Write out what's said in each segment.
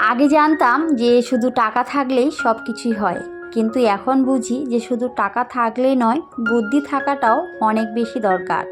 আগে জানতাম যে শুধু টাকা থাকলেই সব কিছুই হয়। কিন্তু এখন বুঝি যে শুধু টাকা থাকলেই নয়, বুদ্ধি থাকাটাও অনেক বেশি দরকার।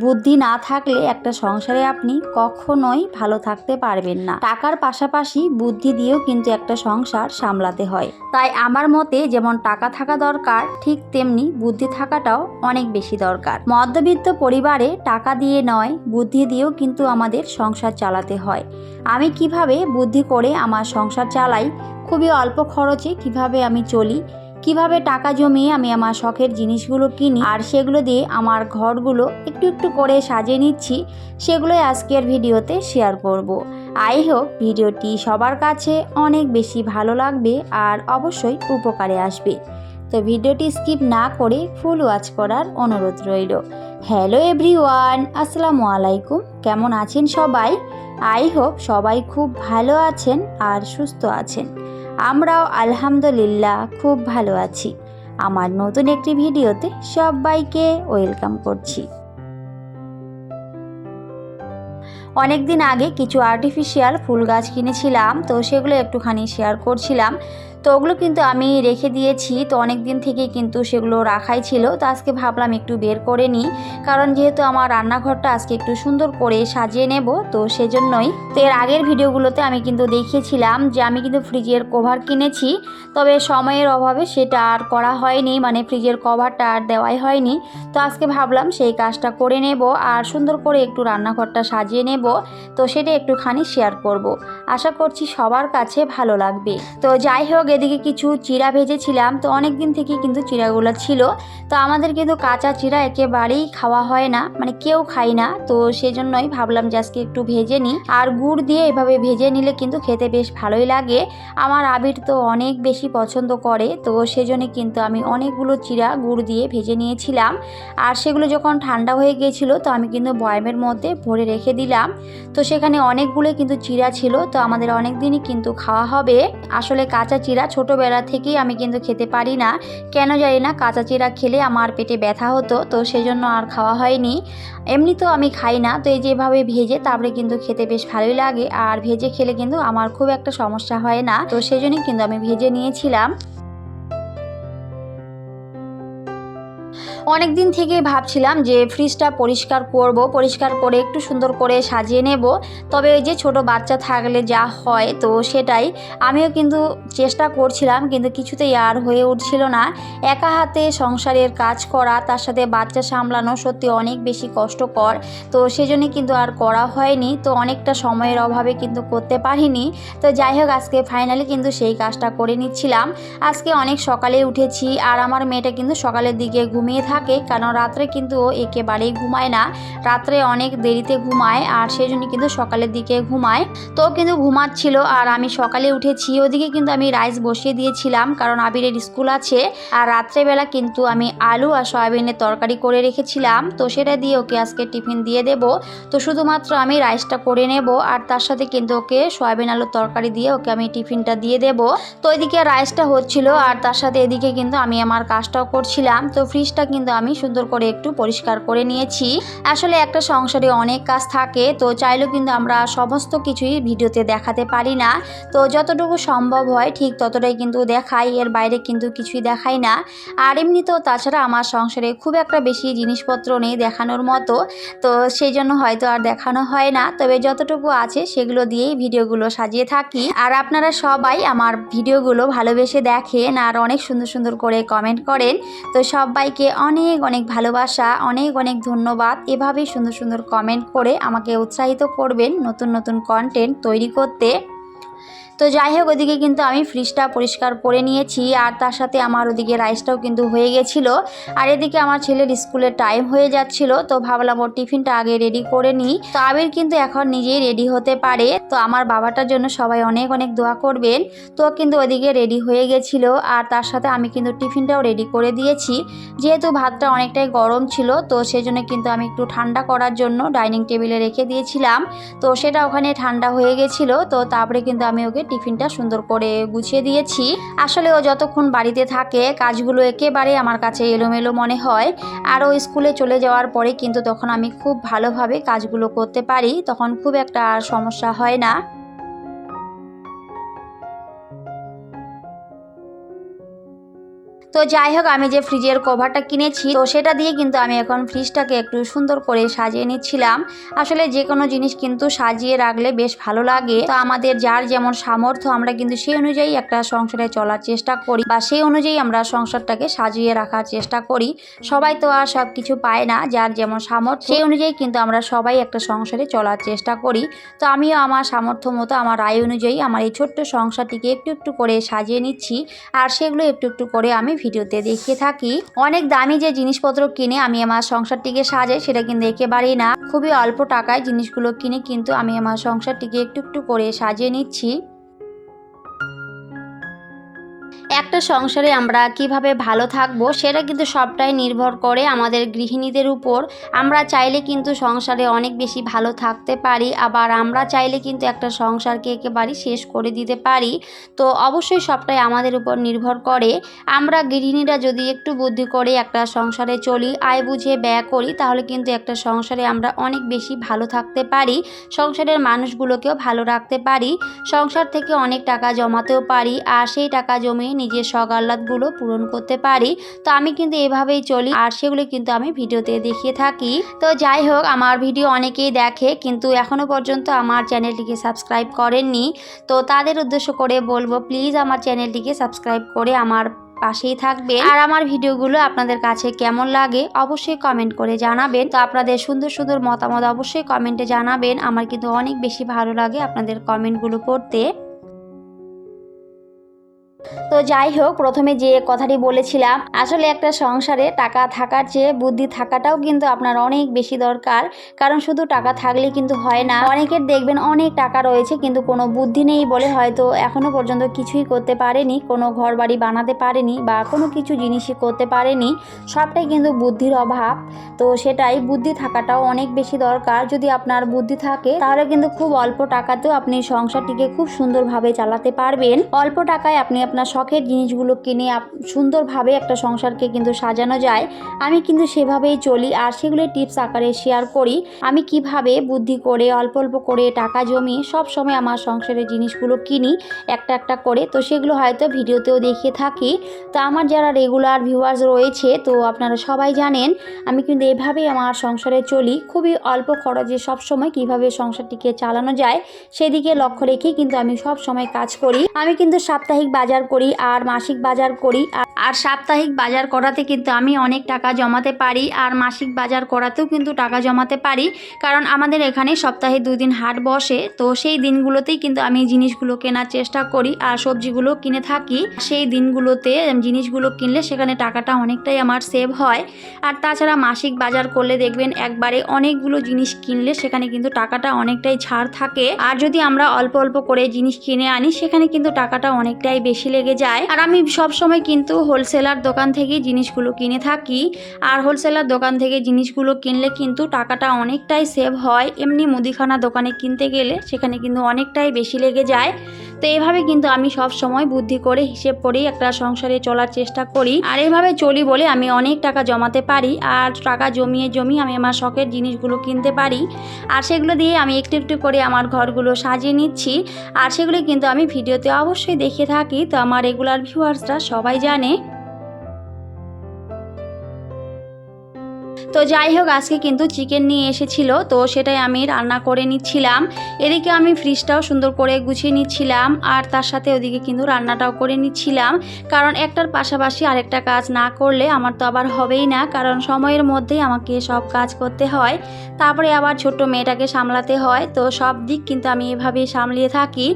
বুদ্ধি না থাকলে একটা সংসারে আপনি কখনোই ভালো থাকতে পারবেন না। টাকার পাশাপাশি বুদ্ধি দিয়েও কিন্তু একটা সংসার সামলাতে হয়। তাই আমার মতে যেমন টাকা থাকা দরকার, ঠিক তেমনি বুদ্ধি থাকাটাও অনেক বেশি দরকার। মধ্যবিত্ত পরিবারে টাকা দিয়ে নয়, বুদ্ধি দিয়েও কিন্তু আমাদের সংসার চালাতে হয়। আমি কীভাবে বুদ্ধি করে আমার সংসার চালাই খুবই অল্প খরচে কীভাবে আমি চলি, কীভাবে টাকা জমিয়ে আমি আমার শখের জিনিসগুলো কিনি, আর সেগুলো দিয়ে আমার ঘরগুলো একটু একটু করে সাজিয়ে নিচ্ছি, সেগুলোই আজকের ভিডিওতে শেয়ার করব। আই হোক ভিডিওটি সবার কাছে অনেক বেশি ভালো লাগবে আর অবশ্যই উপকারে আসবে তো ভিডিওটি স্কিপ না করে ফুল ওয়াচ করার অনুরোধ রইল। হ্যালো এভরিওয়ান, আসসালামু আলাইকুম। কেমন আছেন সবাই? আই হোপ সবাই খুব ভালো আছেন আর সুস্থ আছেন। আমরাও আলহামদুলিল্লাহ খুব ভালো আছি। আমার নতুন একটি ভিডিওতে সবাইকে ওয়েলকাম করছি। অনেক দিন আগে কিছু আর্টিফিশিয়াল ফুল গাছ কিনেছিলাম, তো সেগুলো একটুখানি শেয়ার করছিলাম। তো ওগুলো কিন্তু আমি রেখে দিয়েছি। তো অনেক দিন থেকেই কিন্তু সেগুলো রাখাই ছিল। তো আজকে ভাবলাম একটু বের করে নিই। কারণ যেহেতু আমার রান্নাঘরটা আজকে একটু সুন্দর করে সাজিয়ে নেব, তো সেজন্যই। তো এর আগের ভিডিওগুলোতে আমি কিন্তু দেখিয়েছিলাম যে আমি কিন্তু ফ্রিজের কভার কিনেছি। তবে সময়ের অভাবে সেটা আর করা হয়নি। মানে ফ্রিজের কভারটা আর দেওয়াই হয়নি। তো আজকে ভাবলাম সেই কাজটা করে নেব আর সুন্দর করে একটু রান্নাঘরটা সাজিয়ে নেব। তো সেটা একটুখানি শেয়ার করব। আশা করছি সবার কাছে ভালো লাগবে। তো যাই হোক এদিকে কিছু চিড়া ভেজেছিলাম, তো অনেক দিন থেকে কিন্তু চিড়াগুলো ছিল। তো আমাদের কিন্তু কাঁচা চিড়া একেবারেই খাওয়া হয় না মানে কেউ খাই না। তো সেজন্যই ভাবলাম যে আজকে একটু ভেজে নিই। আর গুড় দিয়ে এভাবে ভেজে নিলে কিন্তু খেতে বেশ ভালোই লাগে। আমার আবির তো অনেক বেশি পছন্দ করে, তো সেজন্য কিন্তু আমি অনেকগুলো চিড়া গুড় দিয়ে ভেজে নিয়েছিলাম। আর সেগুলো যখন ঠান্ডা হয়ে গিয়েছিল, তো আমি কিন্তু বয়ামের মধ্যে ভরে রেখে দিলাম। তো সেখানে অনেকগুলো কিন্তু চিড়া ছিল, তো আমাদের অনেক দিনই কিন্তু খাওয়া হবে। আসলে কাঁচা চিড়া ছোটোবেলা থেকেই আমি কিন্তু খেতে পারি না। কেন জানি না কাঁচা চিড়া খেলে আমার পেটে ব্যথা হতো, তো সেজন্য আর খাওয়া হয়নি। এমনি তো আমি খাই না, তো এই যেভাবে ভেজে তারপরে কিন্তু খেতে বেশ ভালোই লাগে। আর ভেজে খেলে কিন্তু আমার খুব একটা সমস্যা হয় না, তো সেজন্যই কিন্তু আমি ভেজে নিয়েছিলাম। অনেক দিন থেকেই ভাবছিলাম যে ফ্রিজটা পরিষ্কার করব, পরিষ্কার করে একটু সুন্দর করে সাজিয়ে নেব। তবে ওই যে ছোট বাচ্চা থাকলে যা হয়, তো সেটাই। আমিও কিন্তু চেষ্টা করছিলাম, কিন্তু কিছুতেই আর হয়ে উঠছিল না। একা হাতে সংসারের কাজ করা, তার সাথে বাচ্চা সামলানো সত্যি অনেক বেশি কষ্টকর। তো সেজন্য কিন্তু আর করা হয়নি। তো অনেকটা সময়ের অভাবে কিন্তু করতে পারিনি। তো যাই হোক, আজকে ফাইনালি কিন্তু সেই কাজটা করে নিচ্ছিলাম। আজকে অনেক সকালে উঠেছি, আর আমার মেয়েটা কিন্তু সকালের দিকে ঘুমিয়ে থাকে কারণ রাত্রে কিন্তু ও একেবারেই ঘুমায় না। রাত্রে অনেক দেরিতে ঘুমায় আর সেই জন্য কিন্তু সকালের দিকে ঘুমায়। তো কিন্তু ঘুমাচ্ছিল আর আমি সকালে উঠেছি। ওদিকে কিন্তু আমি রাইস বসিয়ে দিয়েছিলাম কারণ আবিরের স্কুল আছে। আর রাত্রেবেলা কিন্তু আমি আলু আর সয়াবিনের তরকারি করে রেখেছিলাম। তো সেটা দিয়ে ওকে আজকে টিফিন দিয়ে দেব। তো শুধুমাত্র আমি রাইসটা করে নেব আর তার সাথে কিন্তু ওকে সয়াবিন আলুর তরকারি দিয়ে ওকে আমি টিফিনটা দিয়ে দেব। তো এদিকে রাইসটা হচ্ছিল আর তার সাথে এদিকে কিন্তু আমি আমার কাজটাও করছিলাম। তো ফ্রিজটা কিন্তু আমি সুন্দর করে একটু পরিষ্কার করে নিয়েছি। আসলে একটা সংসারে অনেক কাজ থাকে, তো চাইলেও কিন্তু আমরা সমস্ত কিছুই ভিডিওতে দেখাতে পারি না। তো যতটুকু সম্ভব হয় ঠিক ততটাই কিন্তু দেখাই, এর বাইরে কিন্তু কিছুই দেখাই না। আর এমনিতেও তাছাড়া আমার সংসারে খুব একটা বেশি জিনিসপত্র নেই দেখানোর মতো, তো সেই জন্য হয়তো আর দেখানো হয় না। তবে যতটুকু আছে সেগুলো দিয়েই ভিডিওগুলো সাজিয়ে থাকি। আর আপনারা সবাই আমার ভিডিওগুলো ভালোবেসে দেখেন আর অনেক সুন্দর সুন্দর করে কমেন্ট করেন। তো সবাইকে অনেক অনেক অনেক ভালোবাসা, অনেক অনেক ধন্যবাদ। এভাবেই সুন্দর সুন্দর কমেন্ট করে আমাকে উৎসাহিত করবেন নতুন নতুন কন্টেন্ট তৈরি করতে। তো যাই হোক, ওদিকে কিন্তু আমি ফ্রিজটা পরিষ্কার করে নিয়েছি আর তার সাথে আমার ওদিকে রাইসটাও কিন্তু হয়ে গেছিল। আর এদিকে আমার ছেলের স্কুলের টাইম হয়ে যাচ্ছিল, তো ভাবলাম ওর টিফিনটা আগে রেডি করে নিই। তো আবির কিন্তু এখন নিজেই রেডি হতে পারে, তো আমার বাবাটার জন্য সবাই অনেক অনেক দোয়া করবেন। তো কিন্তু ওদিকে রেডি হয়ে গেছিল আর তার সাথে আমি কিন্তু টিফিনটাও রেডি করে দিয়েছি। যেহেতু ভাতটা অনেকটাই গরম ছিল, তো সেই জন্য কিন্তু আমি একটু ঠান্ডা করার জন্য ডাইনিং টেবিলে রেখে দিয়েছিলাম। তো সেটা ওখানে ঠান্ডা হয়ে গেছিল, তো তারপরে কিন্তু আমি ওকে টিফিনটা সুন্দর করে গুছিয়ে দিয়েছি। আসলে ও যতক্ষণ বাড়িতে থাকে, কাজগুলো একেবারে আমার কাছে এলোমেলো মনে হয়। আর ও স্কুলে চলে যাওয়ার পরে কিন্তু তখন আমি খুব ভালোভাবে কাজগুলো করতে পারি, তখন খুব একটা সমস্যা হয় না। তো যাই হোক, আমি যে ফ্রিজের কভারটা কিনেছি, তো সেটা দিয়ে কিন্তু আমি এখন ফ্রিজটাকে একটু সুন্দর করে সাজিয়ে নিচ্ছিলাম। আসলে যে কোনো জিনিস কিন্তু সাজিয়ে রাখলে বেশ ভালো লাগে। তো আমাদের যার যেমন সামর্থ্য, আমরা কিন্তু সেই অনুযায়ী একটা সংসারে চলার চেষ্টা করি বা সেই অনুযায়ী আমরা সংসারটাকে সাজিয়ে রাখার চেষ্টা করি। সবাই তো আর সব কিছু পায় না, যার যেমন সামর্থ্য, সেই অনুযায়ী কিন্তু আমরা সবাই একটা সংসারে চলার চেষ্টা করি। তো আমিও আমার সামর্থ্য মতো, আমার আয় অনুযায়ী আমার এই ছোট্ট সংসারটিকে একটু একটু করে সাজিয়ে নিচ্ছি। আর সেগুলো একটু একটু করে আমি ভিডিওতে দেখিয়ে থাকি, অনেক দামি যে জিনিসপত্র কিনে আমি আমার সংসারটিকে সাজাই, সেটা কিন্তু একেবারেই না। খুবই অল্প টাকায় জিনিসগুলো কিনে কিন্তু আমি আমার সংসারটিকে একটু একটু করে সাজিয়ে নিচ্ছি। একটা সংসারে আমরা কীভাবে ভালো থাকব, সেটা কিন্তু সবটাই নির্ভর করে আমাদের গৃহিণীদের উপর। আমরা চাইলে কিন্তু সংসারে অনেক বেশি ভালো থাকতে পারি, আবার আমরা চাইলে কিন্তু একটা সংসারকে একেবারে শেষ করে দিতে পারি। তো অবশ্যই সবটাই আমাদের উপর নির্ভর করে। আমরা গৃহিণীরা যদি একটু বুদ্ধি করে একটা সংসারে চলি, আয় বুঝে ব্যয় করি, তাহলে কিন্তু একটা সংসারে আমরা অনেক বেশি ভালো থাকতে পারি, সংসারের মানুষগুলোকেও ভালো রাখতে পারি, সংসার থেকে অনেক টাকা জমাতেও পারি, আর সেই টাকা জমিয়ে নিজের শখ আহ্লাদগুলো পূরণ করতে পারি। তো আমি কিন্তু এভাবেই চলি আর সেগুলো কিন্তু আমি ভিডিওতে দেখিয়ে থাকি। তো যাই হোক, আমার ভিডিও অনেকেই দেখে কিন্তু এখনও পর্যন্ত আমার চ্যানেলটিকে সাবস্ক্রাইব করেননি। তো তাদের উদ্দেশ্য করে বলব, প্লিজ আমার চ্যানেলটিকে সাবস্ক্রাইব করে আমার পাশেই থাকবে। আর আমার ভিডিওগুলো আপনাদের কাছে কেমন লাগে অবশ্যই কমেন্ট করে জানাবেন। তো আপনাদের সুন্দর সুন্দর মতামত অবশ্যই কমেন্টে জানাবেন। আমার কিন্তু অনেক বেশি ভালো লাগে আপনাদের কমেন্টগুলো পড়তে তো যাই হোক, প্রথমে যে কথাটি বলেছিলাম, আসলে একটা সংসারে টাকা থাকার চেয়ে বুদ্ধি থাকাটাও কিন্তু আপনার অনেক বেশি দরকার। কারণ শুধু টাকা থাকলে কিন্তু হয় না। অনেকের দেখবেন অনেক টাকা রয়েছে, কিন্তু কোনো বুদ্ধি নেই বলে হয়তো এখনও পর্যন্ত কিছুই করতে পারেনি, কোনো ঘর বাড়ি বানাতে পারেনি বা কোনো কিছু জিনিসই করতে পারেনি। সবটাই কিন্তু বুদ্ধির অভাব। তো সেটাই, বুদ্ধি থাকাটাও অনেক বেশি দরকার। যদি আপনার বুদ্ধি থাকে, তাহলে কিন্তু খুব অল্প টাকাতেও আপনি সংসারটিকে খুব সুন্দরভাবে চালাতে পারবেন। অল্প টাকায় আপনি আপনার শখের জিনিসগুলো কিনে সুন্দরভাবে একটা সংসারকে কিন্তু সাজানো যায়। আমি কিন্তু সেভাবেই চলি আর সেগুলো টিপস আকারে শেয়ার করি। আমি কীভাবে বুদ্ধি করে, অল্প অল্প করে টাকা জমিয়ে সব সময় আমার সংসারের জিনিসগুলো কিনি, একটা একটা করে, তো সেগুলো হয়তো ভিডিওতেও দেখিয়ে থাকি। তো আমার যারা রেগুলার ভিউয়ার্স রয়েছে, তো আপনারা সবাই জানেন, আমি কিন্তু এভাবেই আমার সংসারে চলি। খুবই অল্প খরচে সব সময় কীভাবে সংসারটিকে চালানো যায়, সেদিকে লক্ষ্য রেখে কিন্তু আমি সব সময় কাজ করি। আমি কিন্তু সাপ্তাহিক বাজার করি আর মাসিক বাজার করি আর- সাপ্তাহিক বাজার করাতে কিন্তু আমি অনেক টাকা জমাতে পারি আর মাসিক বাজার করাতেও কিন্তু টাকা জমাতে পারি। কারণ আমাদের এখানে সপ্তাহে দিন হাট বসে, তো সেই দিনগুলোতেই কিন্তু আমি জিনিসগুলো কেনার চেষ্টা করি আর সবজিগুলো কিনে থাকি। সেই দিনগুলোতে জিনিসগুলো কিনলে সেখানে টাকাটা অনেকটাই আমার সেভ হয়। আর তাছাড়া মাসিক বাজার করলে দেখবেন একবারে অনেকগুলো জিনিস কিনলে সেখানে কিন্তু টাকাটা অনেকটাই ছাড় থাকে। আর যদি আমরা অল্প অল্প করে জিনিস কিনে আনি, সেখানে কিন্তু টাকাটা অনেকটাই বেশি লেগে যায়। আর আমি সব সময় কিন্তু হোলসেলার দোকান থেকে জিনিসগুলো কিনে থাকি। আর হোলসেলার দোকান থেকে জিনিসগুলো কিনলে কিন্তু টাকাটা অনেকটাই সেভ হয়। এমনি মুদিখানা দোকানে কিনতে গেলে সেখানে কিন্তু অনেকটাই বেশি লেগে যায়। তো এইভাবে কিন্তু আমি সব সময় বুদ্ধি করে হিসেব করেই একটা সংসারে চলার চেষ্টা করি। আর এইভাবে চলি বলে আমি অনেক টাকা জমাতে পারি আর টাকা জমিয়ে জমিয়ে আমি আমার শখের জিনিসগুলো কিনতে পারি। আর সেগুলো দিয়ে আমি একটু একটু করে আমার ঘরগুলো সাজিয়ে নিচ্ছি। আর সেগুলি কিন্তু আমি ভিডিওতে অবশ্যই দেখে থাকি। তো আমার রেগুলার ভিউয়ার্সরা সবাই জানে। তো যাই হোক, আজকে কিন্তু চিকেন নিয়ে এসেছিল, তো সেটাই আমি রান্না করে নিচ্ছিলাম। এদিকে আমি ফ্রিজটাও সুন্দর করে গুছিয়ে নিচ্ছিলাম, আর তার সাথে ওদিকে কিন্তু রান্নাটাও করে নিচ্ছিলাম। কারণ একটার পাশাপাশি আরেকটা কাজ না করলে আমার তো আবার হবেই না, কারণ সময়ের মধ্যেই আমাকে সব কাজ করতে হয়। তারপরে আবার ছোট্ট মেয়েটাকে সামলাতে হয়, তো সব দিক কিন্তু আমি এভাবেই সামলিয়ে থাকি।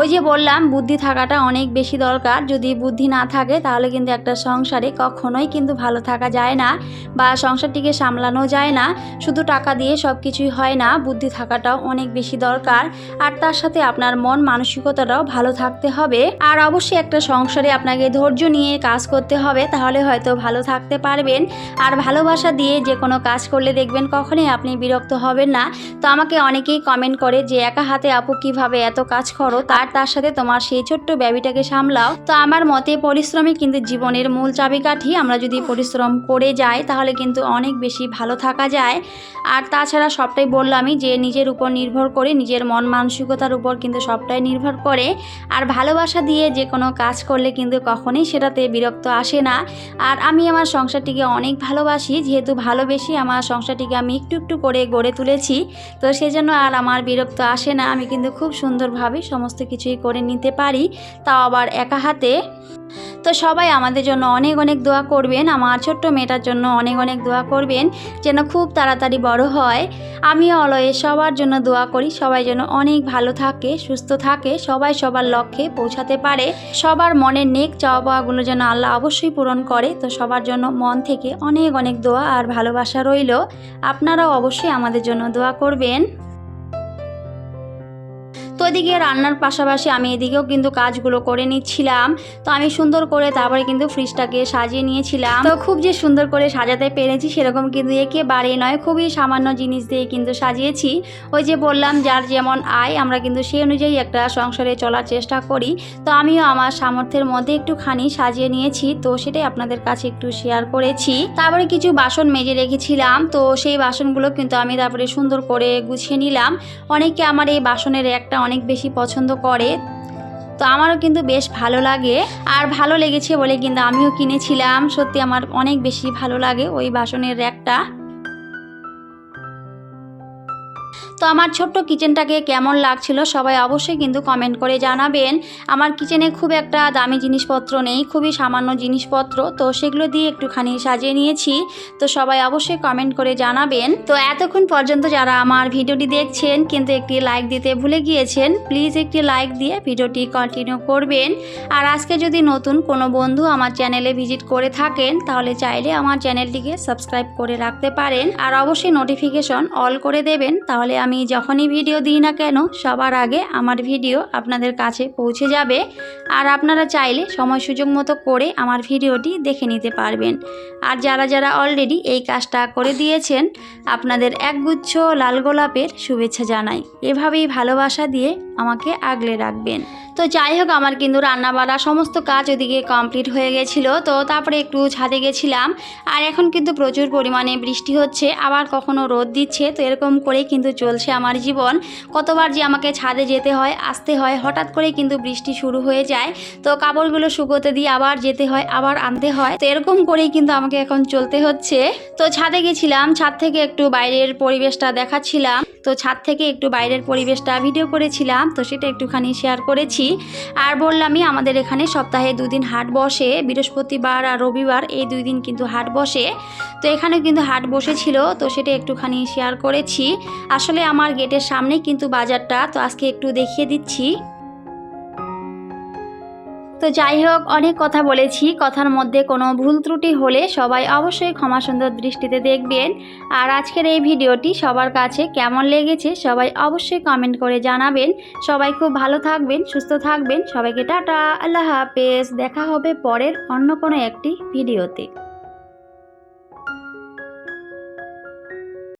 ওই যে বললাম, বুদ্ধি থাকাটা অনেক বেশি দরকার। যদি বুদ্ধি না থাকে, তাহলে কিন্তু একটা সংসারে কখনোই কিন্তু ভালো থাকা যায় না বা সংসারটিকে সামলানো যায় না। শুধু টাকা দিয়ে সব কিছুই হয় না, বুদ্ধি থাকাটাও অনেক বেশি দরকার। আর তার সাথে আপনার মন মানসিকতাটাও ভালো থাকতে হবে। আর অবশ্যই একটা সংসারে আপনাকে ধৈর্য নিয়ে কাজ করতে হবে, তাহলে হয়তো ভালো থাকতে পারবেন। আর ভালোবাসা দিয়ে যে কোনো কাজ করলে দেখবেন কখনোই আপনি বিরক্ত হবেন না। তো আমাকে অনেকেই কমেন্ট করে যে, একা হাতে আপু কীভাবে এত কাজ করো? তার তার সাথে তোমার সেই ছোট্ট বেবিটাকে সামলাও। তো আমার মতে পরিশ্রমই কিন্তু জীবনের মূল চাবিকাঠি। আমরা যদি পরিশ্রম করে যাই, তাহলে কিন্তু অনেক বেশি ভালো থাকা যায়। আর তাছাড়া সবটাই বললামই যে নিজের উপর নির্ভর করে, নিজের মন মানসিকতার উপর কিন্তু সবটাই নির্ভর করে। আর ভালোবাসা দিয়ে যে কোনো কাজ করলে কিন্তু কখনোই সেটাতে বিরক্ত আসে না। আর আমি আমার সংসারটিকে অনেক ভালোবাসি, যেহেতু ভালোবেসে আমার সংসারটিকে আমি একটু একটু করে গড়ে তুলেছি। তো সেজন্য আর আমার বিরক্ত আসে না। আমি কিন্তু খুব সুন্দরভাবে সমস্ত কিছুই করে নিতে পারি, তাও আবার একা হাতে। তো সবাই আমাদের জন্য অনেক অনেক দোয়া করবেন, আমার ছোট্ট মেয়েটার জন্য অনেক অনেক দোয়া করবেন, যেন খুব তাড়াতাড়ি বড় হয়। আমি অলয়ে সবার জন্য দোয়া করি, সবাই যেন অনেক ভালো থাকে, সুস্থ থাকে, সবাই সবার লক্ষ্যে পৌঁছাতে পারে। সবার মনের নেক চাওয়া পাওয়াগুলো যেন আল্লাহ অবশ্যই পূরণ করে, তো সবার জন্য মন থেকে অনেক অনেক দোয়া আর ভালোবাসা রইল। আপনারাও অবশ্যই আমাদের জন্য দোয়া করবেন। তো এদিকে রান্নার পাশাপাশি আমি এদিকেও কিন্তু কাজগুলো করে নিচ্ছিলাম। তো আমি সুন্দর করে তারপরে কিন্তু ফ্রিজটাকে সাজিয়ে নিয়েছিলাম। তো খুব যে সুন্দর করে সাজাতে পেরেছি সেরকম কিন্তু একেবারে নয়। খুবই সামান্য জিনিস দিয়ে কিন্তু সাজিয়েছি। ওই যে বললাম, যার যেমন আয়, আমরা কিন্তু সেই অনুযায়ী একটা সংসারে চলার চেষ্টা করি। তো আমিও আমার সামর্থ্যের মধ্যে একটুখানি সাজিয়ে নিয়েছি। তো সেটাই আপনাদের কাছে একটু শেয়ার করেছি। তারপরে কিছু বাসন মেজে রেখেছিলাম। তো সেই বাসনগুলো কিন্তু আমি তারপরে সুন্দর করে গুছিয়ে নিলাম। অনেকে আমার এই বাসনের একটা অনেক বেশি পছন্দ করে, তো আমারও কিন্তু বেশ ভালো লাগে। আর ভালো লেগেছে বলে কিন্তু আমিও কিনেছিলাম। সত্যি আমার অনেক বেশি ভালো লাগে ওই বাসনের র্যাকটা। তো আমার ছোট্ট কিচেনটাকে কেমন লাগছিল সবাই অবশ্যই কিন্তু কমেন্ট করে জানাবেন। আমার কিচেনে খুব একটা দামি জিনিসপত্র নেই, খুবই সামান্য জিনিসপত্র, তো সেগুলো দিয়ে একটুখানি সাজিয়ে নিয়েছি। তো সবাই অবশ্যই কমেন্ট করে জানাবেন। তো এতক্ষণ পর্যন্ত যারা আমার ভিডিওটি দেখছেন, কিন্তু একটি লাইক দিতে ভুলে গিয়েছেন, প্লিজ একটি লাইক দিয়ে ভিডিওটি কন্টিনিউ করবেন। আর আজকে যদি নতুন কোনো বন্ধু আমার চ্যানেলে ভিজিট করে থাকেন, তাহলে চাইলে আমার চ্যানেলটিকে সাবস্ক্রাইব করে রাখতে পারেন। আর অবশ্যই নোটিফিকেশন অল করে দেবেন, তাহলে আমি যখনই ভিডিও দিই না কেন, সবার আগে আমার ভিডিও আপনাদের কাছে পৌঁছে যাবে। আর আপনারা চাইলে সময় সুযোগ মতো করে আমার ভিডিওটি দেখে নিতে পারবেন। আর যারা যারা অলরেডি এই কাজটা করে দিয়েছেন, আপনাদের একগুচ্ছ লাল গোলাপের শুভেচ্ছা জানাই। এভাবেই ভালোবাসা দিয়ে আমাকে আগলে রাখবেন। তো যাই হোক, আমার কিন্তু রান্না রান্নাবাড়া সমস্ত কাজ ওদিকে কমপ্লিট হয়ে গেছিল। তো তারপরে একটু ছাদে গেছিলাম। আর এখন কিন্তু প্রচুর পরিমাণে বৃষ্টি হচ্ছে, আবার কখনো রোদ দিচ্ছে। তো এরকম করেই কিন্তু চলছে আমার জীবন। কতবার যে আমাকে ছাদে যেতে হয়, আসতে হয়, হঠাৎ করে কিন্তু বৃষ্টি শুরু হয়ে যায়। তো কাপড়গুলো শুকোতে দিয়ে আবার যেতে হয়, আবার আনতে হয়। তো এরকম করেই কিন্তু আমাকে এখন চলতে হচ্ছে। তো ছাদে গেছিলাম, ছাদ থেকে একটু বাইরের পরিবেশটা দেখাচ্ছিলাম। তো ছাদ থেকে একটু বাইরের পরিবেশটা ভিডিও করেছিলাম। তো সেটা একটুখানি শেয়ার করেছি। আর বললামই, আমাদের এখানে সপ্তাহে দুদিন হাট বসে, বৃহস্পতিবার আর রবিবার এই দুই দিন কিন্তু হাট বসে। তো এখানে কিন্তু হাট বসেছিল, তো সেটা একটুখানি শেয়ার করেছি। আসলে আমার গেটের সামনে কিন্তু বাজারটা, তো আজকে একটু দেখিয়ে দিচ্ছি। তো যাই হোক, অনেক কথা বলেছি। কথার মধ্যে কোনো ভুল ত্রুটি হলে সবাই অবশ্যই ক্ষমা সুন্দর দৃষ্টিতে দেখবেন। আর আজকের এই ভিডিওটি সবার কাছে কেমন লেগেছে সবাই অবশ্যই কমেন্ট করে জানাবেন। সবাই খুব ভালো থাকবেন, সুস্থ থাকবেন। সবাইকে টাটা, আল্লাহ হাফেজ। দেখা হবে পরের অন্য কোনো একটি ভিডিওতে।